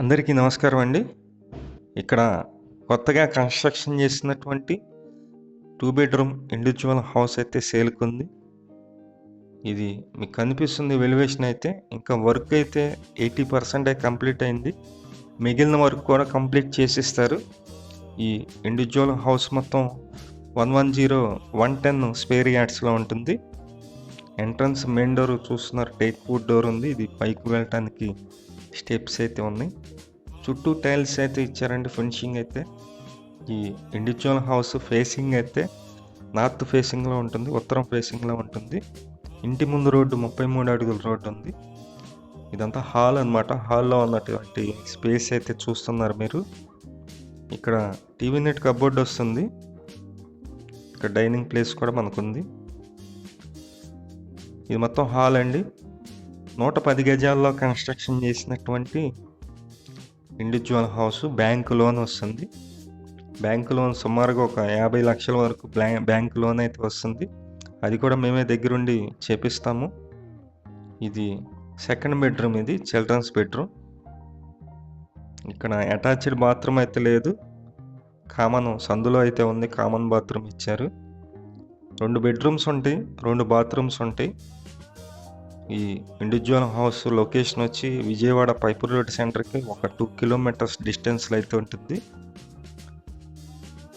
అందరికీ నమస్కారం అండి. ఇక్కడ కొత్తగా కన్స్ట్రక్షన్ చేసినటువంటి టూ బెడ్రూమ్ ఇండివిజువల్ హౌస్ అయితే సేల్కి ఉంది ఇది మీకు కనిపిస్తుంది వెలివేషన్ అయితే ఇంకా వర్క్ అయితే ఎయిటీ పర్సెంటే కంప్లీట్ అయింది. మిగిలిన వర్క్ కూడా కంప్లీట్ చేసిస్తారు. ఈ ఇండివిజువల్ హౌస్ మొత్తం one one zero one ten square యార్డ్స్లో ఉంటుంది. ఎంట్రన్స్ మెయిన్ డోర్ చూస్తున్నారు టేక్ ఫుడ్ డోర్ ఉంది. ఇది పైకి వెళ్ళటానికి స్టెప్స్ అయితే ఉన్నాయి. చుట్టూ టైల్స్ అయితే ఇచ్చారండి ఫినిషింగ్ అయితే. ఈ ఇండివిజువల్ హౌస్ ఫేసింగ్ అయితే నార్త్ ఫేసింగ్లో ఉంటుంది ఉత్తరం ఫేసింగ్లో ఉంటుంది. ఇంటి ముందు రోడ్డు ముప్పై మూడు అడుగుల రోడ్డు ఉంది. ఇదంతా హాల్ అన్నమాట. హాల్లో ఉన్నటువంటి స్పేస్ అయితే చూస్తున్నారు మీరు. ఇక్కడ టీవీ నెట్ కబోర్డ్ వస్తుంది. ఇక్కడ డైనింగ్ ప్లేస్ కూడా మనకుంది. ఇది మొత్తం హాల్ అండి. నూట పది గజాల్లో కన్స్ట్రక్షన్ చేసినటువంటి ఇండివిజువల్ హౌస్ బ్యాంక్ లోన్ వస్తుంది. బ్యాంక్ లోన్ సుమారుగా ఒక యాభై లక్షల వరకు బ్లా బ్యాంక్ లోన్ అయితే వస్తుంది. అది కూడా మేమే దగ్గరుండి చేపిస్తాము. ఇది సెకండ్ బెడ్రూమ్ ఇది చిల్డ్రన్స్ బెడ్రూమ్. ఇక్కడ అటాచ్డ్ బాత్రూమ్ అయితే లేదు. కామన్ సందులో అయితే ఉంది కామన్ బాత్రూమ్ ఇచ్చారు. రెండు బెడ్రూమ్స్ ఉంటాయి రెండు బాత్రూమ్స్ ఉంటాయి. ఈ ఇండివిజువల్ హౌస్ లొకేషన్ వచ్చి విజయవాడ పైపూర్ రోడ్ సెంటర్కి ఒక టూ కిలోమీటర్స్ డిస్టెన్స్లో అయితే ఉంటుంది.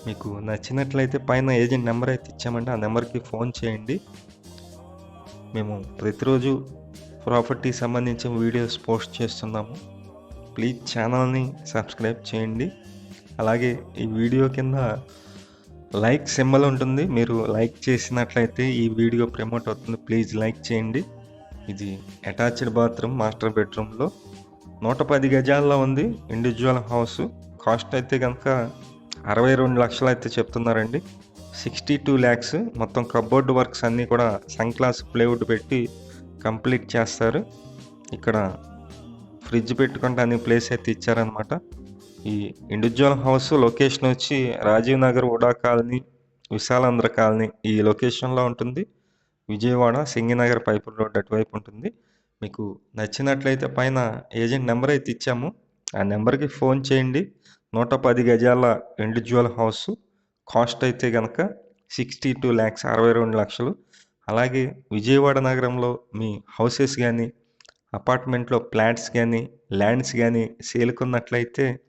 మీకు నచ్చినట్లయితే పైన ఏజెంట్ నెంబర్ అయితే ఇచ్చామంటే ఆ నెంబర్కి ఫోన్ చేయండి. మేము ప్రతిరోజు ప్రాపర్టీ సంబంధించిన వీడియోస్ పోస్ట్ చేస్తున్నాము. ప్లీజ్ ఛానల్ని సబ్స్క్రైబ్ చేయండి. అలాగే ఈ వీడియో కింద లైక్ సింబల్ ఉంటుంది. మీరు లైక్ చేసినట్లయితే ఈ వీడియో ప్రమోట్ అవుతుంది. ప్లీజ్ లైక్ చేయండి. ఇది అటాచ్డ్ బాత్రూమ్ మాస్టర్ బెడ్రూమ్లో నూట పది గజాల్లో ఉంది. ఇండివిజువల్ హౌస్ కాస్ట్ అయితే కనుక అరవై రెండు లక్షలు అయితే చెప్తున్నారండి. సిక్స్టీ టూ ల్యాక్స్ మొత్తం కబోర్డ్ వర్క్స్ అన్నీ కూడా సన్ క్లాస్ ప్లేవుడ్ పెట్టి కంప్లీట్ చేస్తారు. ఇక్కడ ఫ్రిడ్జ్ పెట్టుకుంటే అన్ని ప్లేస్ అయితే ఇచ్చారనమాట ఈ ఇండివిజువల్ హౌస్ లొకేషన్ వచ్చి Rajiv Nagar UDA colony Visalandhra colony ఈ లొకేషన్లో ఉంటుంది. విజయవాడ సింగినగర్ పైపుల్ రోడ్ అటువైపు ఉంటుంది. మీకు నచ్చినట్లయితే పైన ఏజెంట్ నెంబర్ అయితే ఇచ్చాము. ఆ నెంబర్కి ఫోన్ చేయండి. నూట పది గజాల ఇండివిజువల్ హౌస్. కాస్ట్ అయితే కనుక సిక్స్టీ టూ ల్యాక్స్ అరవై రెండు లక్షలు. అలాగే విజయవాడ నగరంలో మీ హౌసెస్ కానీ అపార్ట్మెంట్లో ఫ్లాట్స్ కానీ ల్యాండ్స్ కానీ సేల్కున్నట్లయితే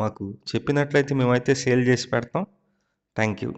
మాకు చెప్పినట్లయితే మేమైతే సేల్ చేసి పెడతాం. Thank you.